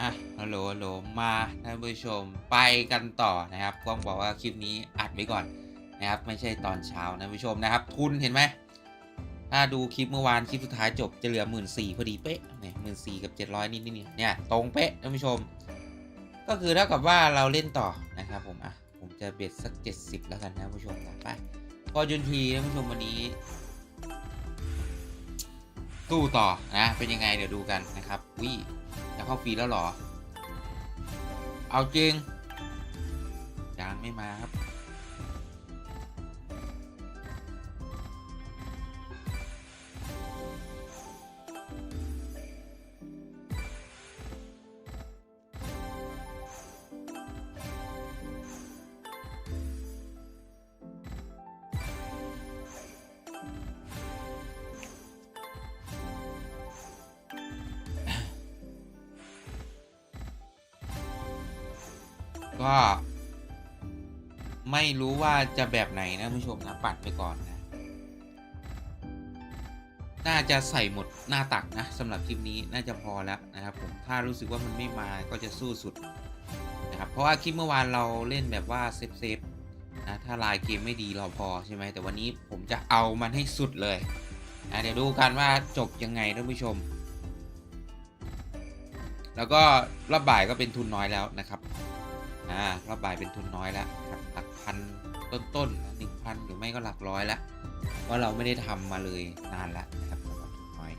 อะฮัลโหลฮัลโหลมาท่านผู้ชมไปกันต่อนะครับกล้องบอกว่าคลิปนี้อัดไว้ก่อนนะครับไม่ใช่ตอนเช้านะท่านผู้ชมนะครับ ทุนเห็นไหมถ้าดูคลิปเมื่อวานคลิปสุดท้ายจบจะเหลือหมื่นสี่พอดีเป๊ะเนี่ยหมื่นสี่กับเจ็ดร้อยนิดๆเนี่ยตรงเป๊ะท่านผู้ชม ก็คือเท่ากับว่าเราเล่นต่อนะครับผมอะผมจะเบ็ดสัก70แล้วกันนะท่านผู้ชมไปพอยุนทีท่านผู้ชมวันนี้สู้ต่อนะเป็นยังไงเดี๋ยวดูกันนะครับวิจะ เข้าฟรีแล้วหรอ เอาจริงยังไม่มาครับ ก็ ไม่รู้ว่าจะแบบไหนนะผู้ชมนะปัดไปก่อนนะ น่าจะใส่หมดหน้าตักนะสำหรับคลิปนี้น่าจะพอแล้วนะครับผมถ้ารู้สึกว่ามันไม่มาก็จะสู้สุดนะครับเพราะว่าคลิปเมื่อวานเราเล่นแบบว่าเซฟเซฟนะถ้าลายเกมไม่ดีเราพอใช่ไหมแต่วันนี้ผมจะเอามันให้สุดเลยนะเดี๋ยวดูกันว่าจบยังไงท่านผู้ชม แล้วก็รอบบ่ายก็เป็นทุนน้อยแล้วนะครับ อ่ารอบบ่ายเป็นทุนน้อยแล้วครับหลักพันต้นๆหนึ่งพันหรือไม่ก็หลักร้อยแล้วว่าเราไม่ได้ทำมาเลยนานแล้วนะครับสำหรับทุนน้อย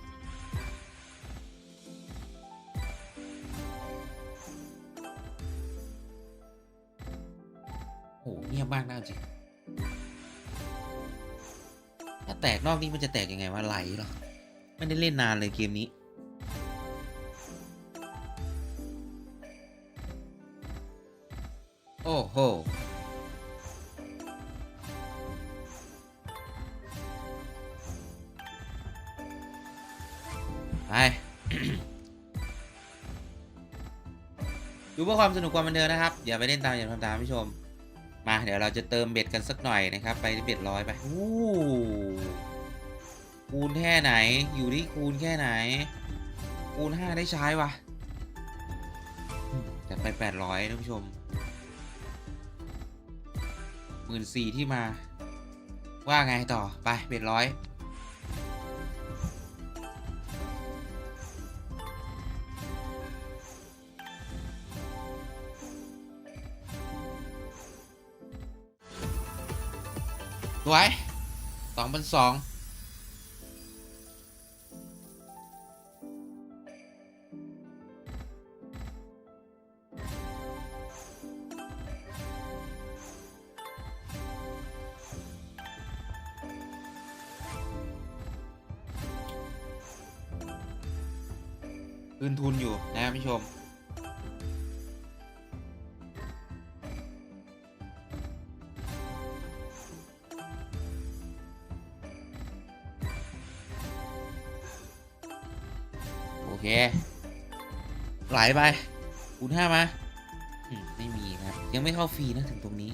โอ้โหเงียบมากน่าจริงถ้าแตกนอกนี้มันจะแตกยังไงวะไหลหรอไม่ได้เล่นนานเลยเกมนี้ โหไปดูเพื่อความสนุกความบันเทิงนะครับอย่าไปเล่นตามอย่าทำตามผู้ชม มาเดี๋ยวเราจะเติมเบ็ดกันสักหน่อยนะครับ ไปที่เบ็ดร้อยไปอู้คูณแค่ไหน อยู่ที่คูณแค่ไหน คูณห้าได้ใช้วะอืมจัดไปแปดร้อยท่านผู้ชม หมื่นสี่ที่มา ว่าไงต่อ ไปเบ็ดร้อยสวยสองพันสอง คืนทุนอยู่นะครับผู้ชม โอเค ไหลไปคูณห้ามา ไม่มีครับ ยังไม่เข้าฟรีนะถึงตรงนี้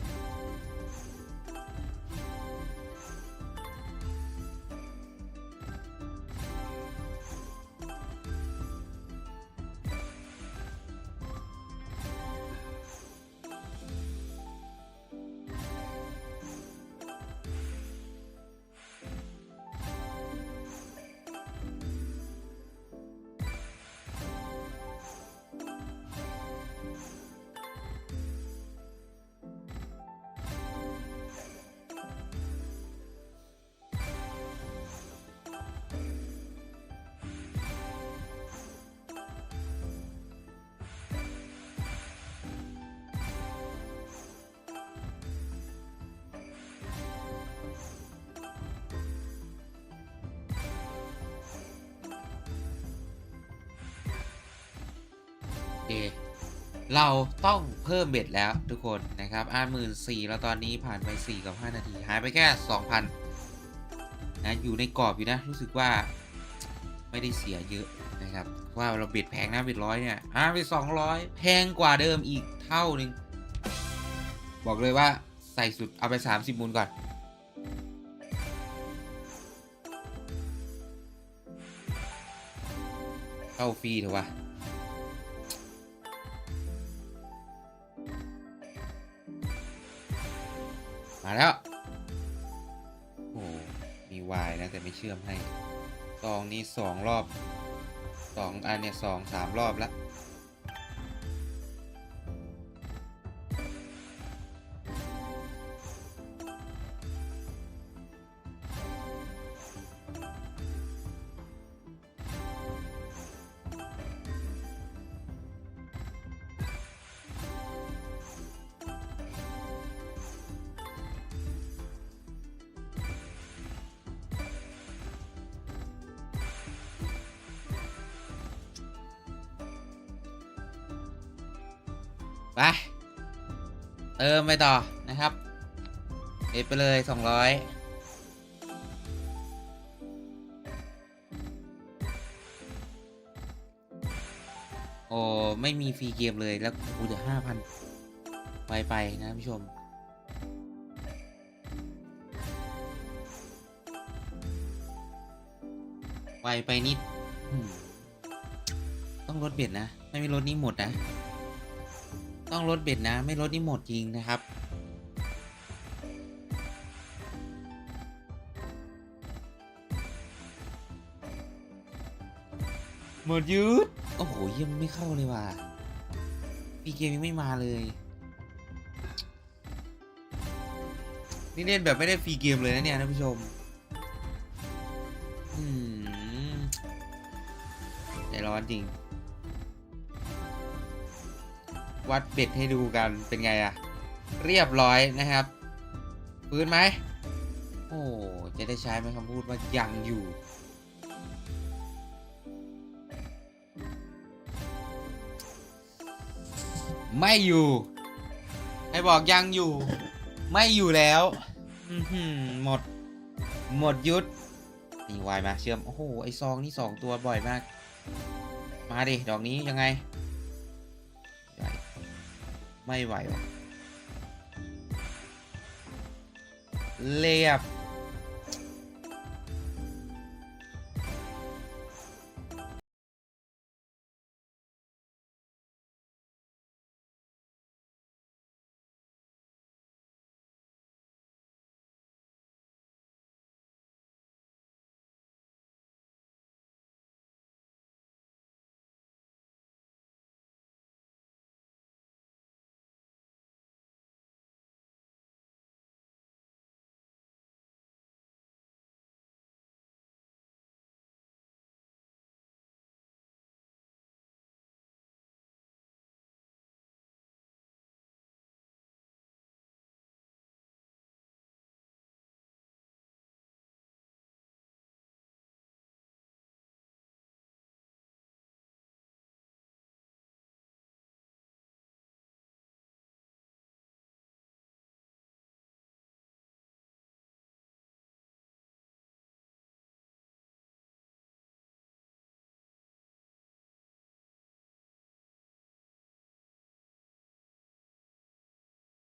เค เราต้องเพิ่มเบ็ดแล้วทุกคนนะครับอ่านหมื่นสี่แล้วตอนนี้ผ่านไป 4 กับ 5 นาที หายไปแค่ 2,000นะอยู่ในกรอบอยู่นะ รู้สึกว่าไม่ได้เสียเยอะนะครับว่าเราเบ็ดแพงนะเบ็ดร้อยเนี่ยอ่าไป 200 แพงกว่าเดิมอีกเท่านึง บอกเลยว่าใส่สุดเอาไป 30มูลก่อนเข้าฟรีเถอะวะ มาแล้ว โอ้มีวายนะ แต่ไม่เชื่อมให้ซองนี้สองรอบสองอันเนี่ยสองสามรอบแล้ว ไป เติมไปต่อนะครับเอไปเลยสองร้อยโอ้ไม่มีฟรีเกมเลยแล้วกูเจะห้าพันไปไปนะท่านผู้ชมไวไปนิด ต้องลดเบ็ดนะ ไม่มีลดนี้หมดนะ ต้องลดเบ็ดนะ ไม่ลดนี่หมดจริงนะครับ หมดยุดโอ้โหยี่ยมนไม่เข้าเลยว่ะปีเกมยังไม่มาเลย นี่เล่นแบบไม่ได้ฟรีเกมเลยนะเนี่ยท่านผู้ชมอืมใจร้อนจริง วัดเบ็ดให้ดูกันเป็นไงอะเรียบร้อยนะครับฟื้นไหมโอ้จะได้ใช้ไหมคำพูดว่ายังอยู่ไม่อยู่ให้บอกยังอยู่ ไม่อยู่แล้วอือหือหมด หมดยุดนี่วายมาเชื่อม โอ้โห ไอซองนี่สองตัวบ่อยมาก มาดิ ดอกนี้ยังไง ไม่ไหววะเรียบ